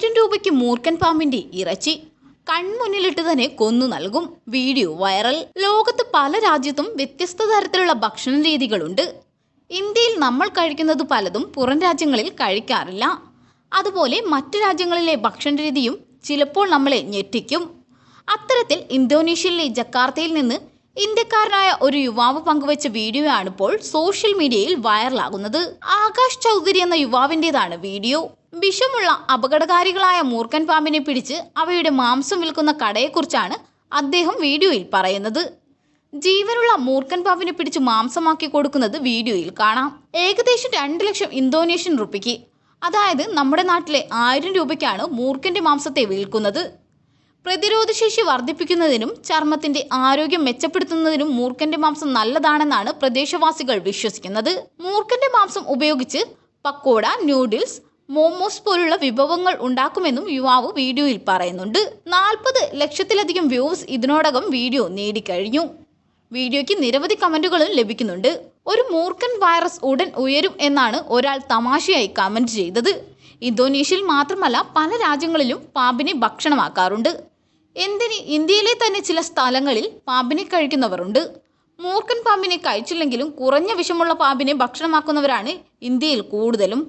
ആയിരം രൂപയ്ക്ക് മൂർക്കൻ പാമ്പിന്റെ ഇറച്ചി. കൺമുന്നിലിട്ട് തന്നെ കൊന്നു നൽകും. Video viral. ലോകത്ത് പല രാജ്യത്തും വ്യത്യസ്ത തരത്തിലുള്ള ഭക്ഷണ രീതികളുണ്ട്. ഇന്ത്യയിൽ നമ്മൾ കഴിക്കുന്നത് പലതും പുറം രാജ്യങ്ങളിൽ കഴിക്കാറില്ല. അതുപോലെ മറ്റു രാജ്യങ്ങളിലെ ഭക്ഷണ രീതിയും ചിലപ്പോൾ നമ്മളെ ഞെട്ടിക്കും. അത്തരത്തിൽ ഇന്തോനേഷ്യയിലെ ജക്കാർത്തയിൽ നിന്ന് ഇന്ത്യക്കാരനായ ഒരു യുവാവ് പങ്കുവച്ച വീഡിയോ ഇപ്പോൾ സോഷ്യൽ മീഡിയയിൽ വൈറലാകുന്നത്. ആകാശ് ചൗധരി എന്ന യുവാവിന്റെതാണ് വീഡിയോ. വിഷമുള്ള അപകടകാരികളായ മൂർഖൻ പാമ്പിനെ പിടിച്ച് അവയുടെ മാംസം വിൽക്കുന്ന കടയെക്കുറിച്ചാണ് അദ്ദേഹം വീഡിയോയിൽ പറയുന്നത്. ജീവനുള്ള മൂർഖൻ പാമ്പിനെ പിടിച്ച് മാംസമാക്കി കൊടുക്കുന്നത് വീഡിയോയിൽ കാണാം. ഏകദേശം രണ്ട് ലക്ഷം ഇന്തോനേഷ്യൻ റുപ്പിക്ക്. അതായത് നമ്മുടെ നാട്ടിലെ ആയിരം രൂപയ്ക്കാണ് മൂർഖന്റെ മാംസത്തെ വിൽക്കുന്നത്. പ്രതിരോധശേഷി വർദ്ധിപ്പിക്കുന്നതിനും ചർമ്മത്തിന്റെ ആരോഗ്യം മെച്ചപ്പെടുത്തുന്നതിനും മൂർഖന്റെ മാംസം നല്ലതാണെന്നാണ് പ്രദേശവാസികൾ വിശ്വസിക്കുന്നത്. മൂർഖന്റെ മാംസം ഉപയോഗിച്ച് പക്കോട ന്യൂഡിൽസ് മോമോസ് പോലുള്ള വിഭവങ്ങൾ ഉണ്ടാക്കുമെന്നും യുവാവ് വീഡിയോയിൽ പറയുന്നുണ്ട്. നാൽപ്പത് ലക്ഷത്തിലധികം വ്യൂസ് ഇതിനോടകം വീഡിയോ നേടിക്കഴിഞ്ഞു. വീഡിയോയ്ക്ക് നിരവധി കമന്റുകളും ലഭിക്കുന്നുണ്ട്. ഒരു മൂർഖൻ വൈറസ് ഉടൻ ഉയരും എന്നാണ് ഒരാൾ തമാശയായി കമന്റ് ചെയ്തത്. ഇന്തോനേഷ്യയിൽ മാത്രമല്ല പല രാജ്യങ്ങളിലും പാമ്പിനെ ഭക്ഷണമാക്കാറുണ്ട്. എന്തിന് ഇന്ത്യയിലെ തന്നെ ചില സ്ഥലങ്ങളിൽ പാമ്പിനെ കഴിക്കുന്നവരുണ്ട്? മൂർഖൻ പാമ്പിനെ കഴിച്ചില്ലെങ്കിലും കുറഞ്ഞ വിഷമുള്ള പാമ്പിനെ ഭക്ഷണമാക്കുന്നവരാണ് ഇന്ത്യയിൽ കൂടുതലും.